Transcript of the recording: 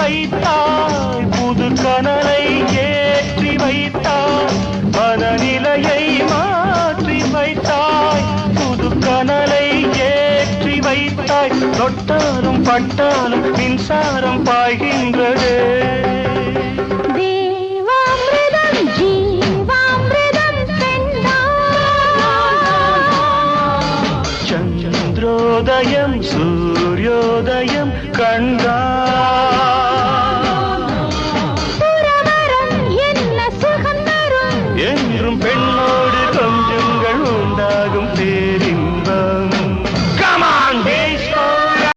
வைத்தாய் புது கனலை ஏற்றி வைத்தாய் மனநிலையை மாற்றி வைத்தாய் புது கனலை ஏற்றி வைத்தாய். தொட்டாலும் பட்டாலும் மின்சாரம் பாய்கின்றது. தேவாமிர்தம் ஜீவாமிர்தம் பெண்ணா சந்திரோதயம் சூரிய என்றும் பெண்ணோ